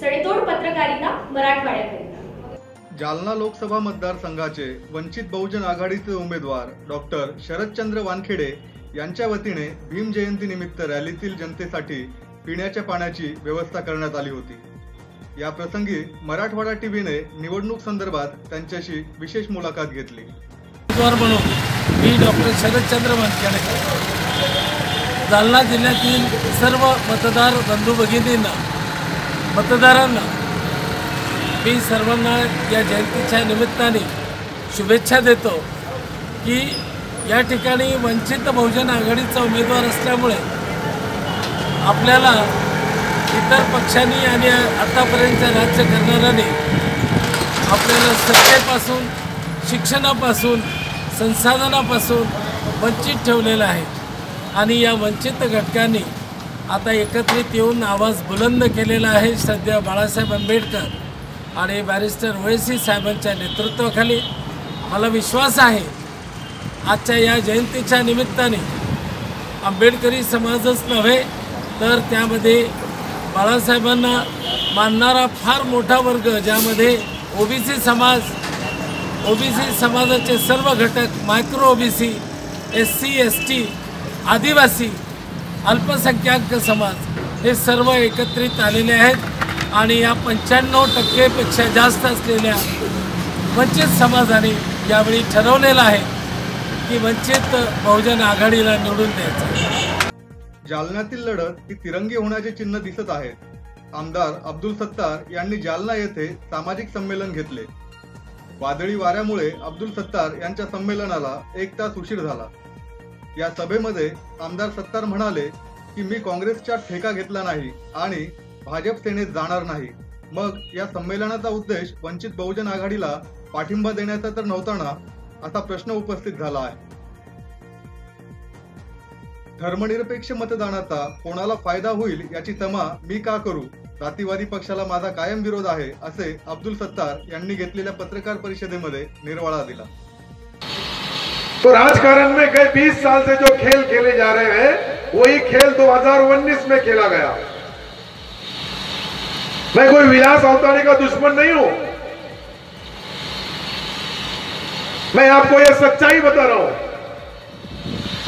सडेतोड पत्रकारिता मराठवाड्याकरिता जालना लोकसभा मतदारसंघाचे वंचित बहुजन आघाडीचे उमेदवार डॉक्टर शरदचंद्र वानखेडे यांच्या वतीने भीम जयंती निमित्त रॅलीतील जनतेसाठी पिण्याच्या पाण्याची व्यवस्था करण्यात आली होती. या प्रसंगी मराठवाडा टीव्हीने निवडणूक संदर्भात त्यांच्याशी विशेष मुलाखत घेतली. म्हणून मी डॉक्टर शरदचंद्र वानखेडे. जालना जिल्ह्यातील सर्व मतदार बंधू भगिनींना मतदारांना मी सर्वांना या जयंतीच्या निमित्ताने शुभेच्छा देतो की या ठिकाणी वंचित बहुजन आघाडीचा उमेदवार असल्यामुळे आपल्याला इतर पक्षांनी आणि आतापर्यंत राज्य करणाऱ्यांनी आपल्याला सत्तेपासून शिक्षणापासून संसाधनापासून वंचित ठेवलेलं आहे. आणि या वंचित घटकांनी आता एकत्रित येऊन आवाज बुलंद केलेला आहे सध्या बाळासाहेब आंबेडकर आणि बॅरिस्टर ओएसी साहेबांच्या नेतृत्वाखाली. मला विश्वास आहे आजच्या या जयंतीच्या निमित्ताने आंबेडकरी समाजच नव्हे तर त्यामध्ये बाळासाहेबांना मानणारा फार मोठा वर्ग ज्यामध्ये ओबीसी समाज ओबीसी समाजाचे सर्व घटक micro OBC S C S T आदिवासी अल्पसंख्याक समाज हे सर्व एकत्रित आलेले आहेत आणि या पंच्याण्णव टक्केपेक्षा जास्त असलेल्या वंचित समाजाने यावेळी ठरवलेलं आहे की वंचित बहुजन आघाडीला निवडून द्यायचं. जालन्यातील लढत ही तिरंगी होण्याचे चिन्ह दिसत आहेत आमदार अब्दुल सत्तार यांनी जालना येथे सामाजिक संमेलन घेतले. वादळी वाऱ्यामुळे अब्दुल सत्तार यांच्या संमेलनाला एक तास उशीर झाला. या सभेमध्ये आमदार सत्तार म्हणाले की मी काँग्रेसचा ठेका घेतला नाही आणि भाजप सेनेत जाणार नाही. मग या संमेलनाचा उद्देश वंचित बहुजन आघाडीला पाठिंबा देण्याचा तर नव्हता ना असा प्रश्न उपस्थित झाला आहे. धर्मनिरपेक्ष मतदानाचा कोणाला फायदा होईल याची तमा मी का करू? जातीवादी पक्षाला माझा कायम विरोध आहे असे अब्दुल सत्तार यांनी घेतलेल्या पत्रकार परिषदेमध्ये निर्वाळा दिला. तो राजकारण में गए 20 साल से जो खेल खेले जा रहे हैं, वही खेल 2019 में खेला गया। मैं कोई विलास अवतारे का दुश्मन नहीं हूँ। मैं आपको यह सच्चाई बता रहा हूँ।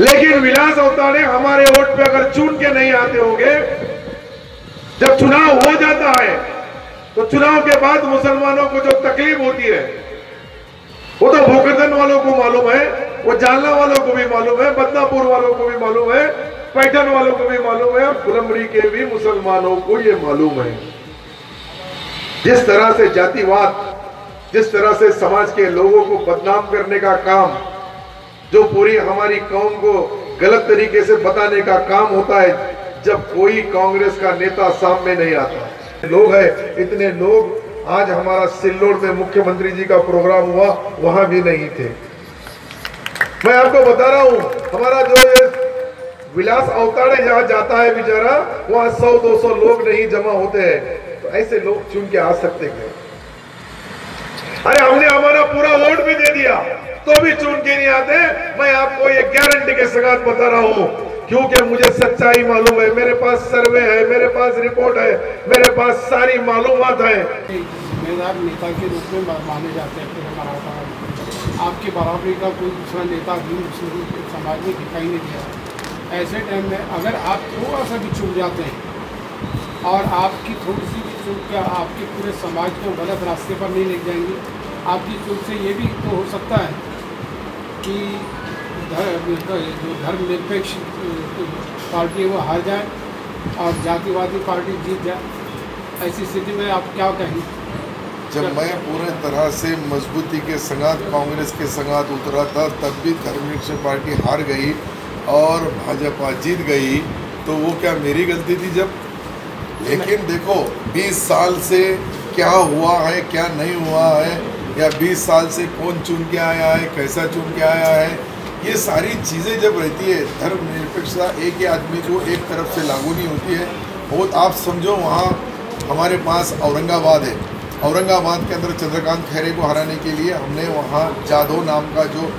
लेकिन विलास अवतारे हमारे वोट पे अगर चुन के नहीं आते होंगे, जब चुनाव हो जाता है तो चुनाव के बाद मुसलमानों को जो तकलीफ़ होती है, वो तो भोकरदन वालों को मालूम है वो जालना वालों को भी मालूम है, बदनापुर वालों को भी मालूम है पैठन वालों को भी मालूम है और फुलमरी के भी मुसलमानों को ये मालूम है। जिस तरह से जातिवाद, जिस तरह से समाज के लोगों को बदनाम करने का काम, जो पूरी हमारी कौम को गलत तरीके से बताने का काम होता है, जब कोई कांग्रेस का नेता सामने नहीं आता। लोग है, इतने लोग, आज हमारा सिल्लोड में मुख्यमंत्री जी का प्रोग्राम हुआ, वहाँ भी नहीं थे। मैं आपको बता रहा हूँ, हमारा जो ये विलास अवताड़े जहाँ जाता है बेचारा, वहाँ सौ, दो सौ लोग नहीं जमा होते हैं। तो ऐसे लोग चुन के आ सकते हैं। अरे हमने हमारा पूरा वोट भी दे दिया तो भी चुन के नहीं आते। मैं आपको ये गारंटी के साथ बता रहा हूँ, क्योंकि मुझे सच्चाई मालूम है, मेरे पास सर्वे है, मेरे पास रिपोर्ट है, मेरे पास सारी मालूमात है। जिम्मेदार नेता के रूप में माने जाते हैं पूरे मराठा आपकी बराबरी का कोई दूसरा नेता भी मुस्लिम समाज में दिखाई नहीं दिया। ऐसे टाइम में अगर आप थोड़ा सा भी चूक जाते हैं, और आपकी थोड़ी सी भी चूक क्या आपके पूरे समाज को गलत रास्ते पर नहीं ले जाएँगे, आपकी चूक से ये भी तो हो सकता है कि धर्म, जो धर्मनिरपेक्ष, पार्टी है वो हार जाए और जातिवादी पार्टी जीत जाए। ऐसी स्थिति में आप क्या कहेंगे? जब मैं पूरे तरह से मजबूती के संगात, कांग्रेस के संगात उतरा था, तब भी धर्मनिरपेक्ष पार्टी हार गई और भाजपा जीत गई तो वो क्या मेरी गलती थी जब? लेकिन देखो 20 साल से क्या हुआ है, क्या नहीं हुआ है, या 20 साल से कौन चुन के आया है, कैसा चुन के आया है, ये सारी चीज़ें जब रहती है धर्मनिरपेक्षता एक ही आदमी को एक तरफ़ से लागू नहीं होती है। वो आप समझो, वहाँ हमारे पास औरंगाबाद है। औरंगाबाद के अंदर चंद्रकांत खैरे को हराने के लिए हमने वहाँ जादव नाम का जो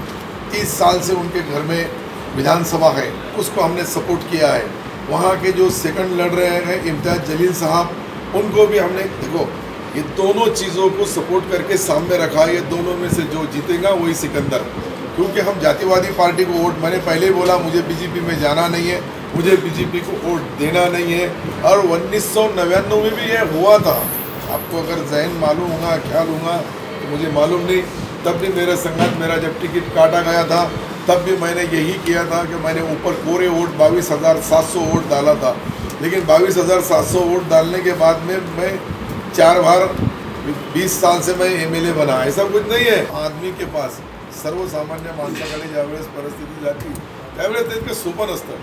तीस साल से उनके घर में विधानसभा है, उसको हमने सपोर्ट किया है। वहाँ के जो सेकंड लड़ रहे हैं, इम्तियाज़ जलील साहब, उनको भी हमने, देखो, ये दोनों चीज़ों को सपोर्ट करके सामने रखा है, ये दोनों में से जो जीतेगा वही सिकंदर। क्योंकि हम जातिवादी पार्टी को वोट, मैंने पहले ही बोला, मुझे बीजेपी में जाना नहीं है, मुझे बीजेपी को वोट देना नहीं है। और उन्नीस में भी ये हुआ था। आपको अगर जहन मालूम होगा, ख्याल होगा तो मुझे मालूम नहीं। तब भी मेरा संगत, मेरा जब टिकट काटा गया था, तब भी मैंने यही किया था कि मैंने ऊपर पूरे वोट बाईस हज़ार सात सौ वोट डाला था। लेकिन बाईस हज़ार सात सौ वोट डालने के बाद में मैं चार बार बीस साल से मैं एमएलए बना, ऐसा कुछ नहीं है। आदमी के पास सर्वसामान्य मानसा माणसाकडे ज्यावेळेस परिस्थिती जाती त्यावेळेस त्यांचे सोपं नसतं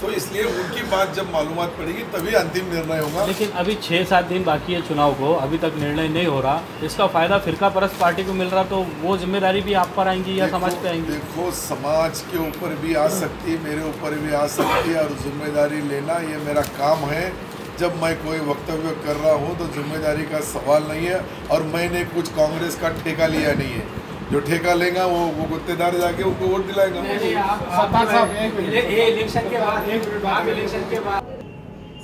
तो इसलिए उनकी बात जब मालूमात पड़ेगी तभी अंतिम निर्णय होगा। लेकिन अभी छः सात दिन बाकी है चुनाव को अभी तक निर्णय नहीं हो रहा। इसका फ़ायदा फिरका परस्त पार्टी को मिल रहा तो वो ज़िम्मेदारी भी आप पर आएँगी या समाज पे आएँगी? देखो समाज के ऊपर भी आ सकती है मेरे ऊपर भी आ सकती है और ज़िम्मेदारी लेना ये मेरा काम है। जब मैं कोई वक्तव्य कर रहा हूँ तो ज़िम्मेदारी का सवाल नहीं है और मैंने कुछ कांग्रेस का ठेका लिया नहीं है। जो ठेका लेगा वो वो गुत्तेदार जाके उनको वोट दिलाएगा।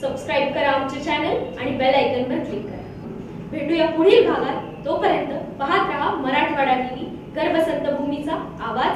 सबस्क्राईब करा आमचे चॅनल आणि बेल आयकॉनवर क्लिक करा. भेटूया पुढील भागात. तोपर्यंत पाहत राहा मराठवाडा टीव्ही गर्भसंत भूमीचा आवाज.